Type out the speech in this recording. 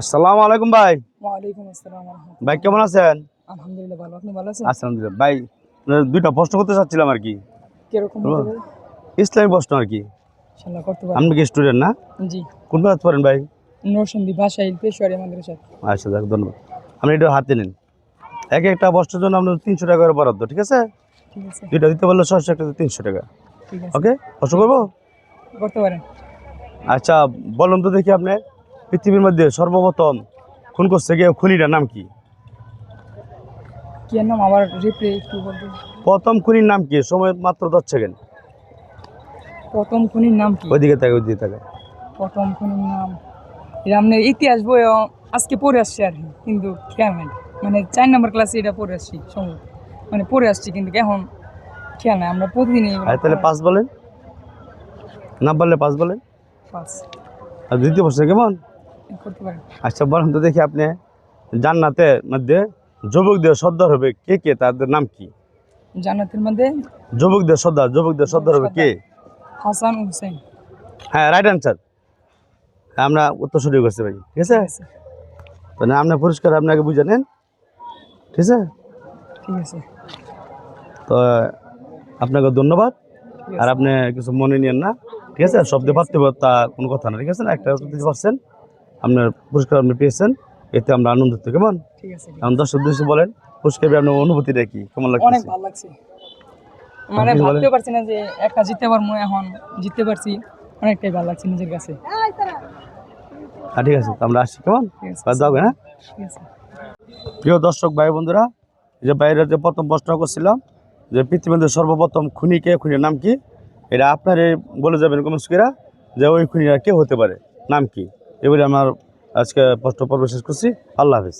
আসসালামু আলাইকুম ভাই। ওয়ালাইকুম আসসালাম ভাই কেমন আছেন? আলহামদুলিল্লাহ ভালো। আপনি ভালো আছেন? আলহামদুলিল্লাহ। ভাই দুইটা প্রশ্ন করতে চাচ্ছিলাম আর কি। কীরকম ইসলামী প্রশ্ন আর কি। করতে আপনি কি স্টুডেন্ট না? জি। কোন ক্লাস পড়েন ভাই? নরসিংদী ভাষাইল পেশোয়ারি মাদ্রাসা। আচ্ছা ধন্যবাদ। আপনি এটা হাতে নিন। এক একটা জন্য আপনার তিনশো টাকা করে বরাদ্দ ঠিক আছে? ঠিক আছে। দুইটা দিতে পারলে একটা তিনশো টাকা। ঠিক আছে। ওকে? প্রশ্ন করব? করতে পারেন। আচ্ছা বলুন তো দেখি আপনি পৃথিবীর মধ্যে সর্বপ্রথম খুন করছে গিয়ে খুনিটার নাম কি? নাম? বলতে। প্রথম খুনির নাম কি? সময় মাত্র দশ সেকেন্ড প্রথম খুনির নাম কি? ওইদিকে থাকে ওইদিকে থাকে প্রথম খুনির নাম? আপনার ইতিহাস বই আজকে পড়ে আসছি আর কিন্তু খেয়াল নাই। মানে চার নম্বর ক্লাসে এটা পড়ে আসছি সম্ভবত মানে পড়ে আসছি কিন্তু এখন খেয়াল নাই। আমরা প্রতিদিন এগুলো তাহলে পাঁচ বলেন। না বললে পাঁচ বলেন। পাস আর দ্বিতীয় প্রশ্ন কেমন? আচ্ছা বলেন তো দেখি আপনি। জান্নাতের মধ্যে যুবকদের সর্দার হবে কে কে? তাদের নাম কি? জান্নাতের মধ্যে যুবকদের সর্দার যুবকদের সর্দার হবে কে? হাসান হুসেন। হ্যাঁ রাইট অ্যান্সার আমরা উত্তর সঠিক করছি ভাই ঠিক আছে? মানে আপনার পুরস্কার আপনাকে বুঝে নেন ঠিক আছে? ঠিক আছে। তো আপনাকে ধন্যবাদ। আর আপনি কিছু মনে নিয়েন না ঠিক আছে? সব দিয়ে পারতে তা কোনো কথা না ঠিক আছে না? একটা দিতে পারছেন আপনার পুরস্কার আপনি পেয়েছেন এতে আমরা আনন্দিত কেমন? এখন দর্শক উদ্দেশ্যে বলেন পুরস্কার আপনার অনুভূতিটা কি? কেমন অনেক লাগছে ভালো লাগছে। মানে ভাবতে পারছি না যে একটা জিততে পারব এখন জিততে পারছি অনেকটাই ভালো লাগছে নিজের কাছে। হ্যাঁ ঠিক আছে আমরা আসছি কেমন? প্রিয় দর্শক ভাই বন্ধুরা যে বাইরে যে প্রথম প্রশ্ন করছিলাম যে পৃথিবীতে সর্বপ্রথম খুনি কে? খুনির নাম কি? এটা আপনারে বলে যাবেন কমেন্টস যে ওই খুনিরা কে হতে পারে? নাম কি? এবারে আমার আজকে প্রশ্ন পর্ব শেষ করছি। আল্লাহ হাফিজ।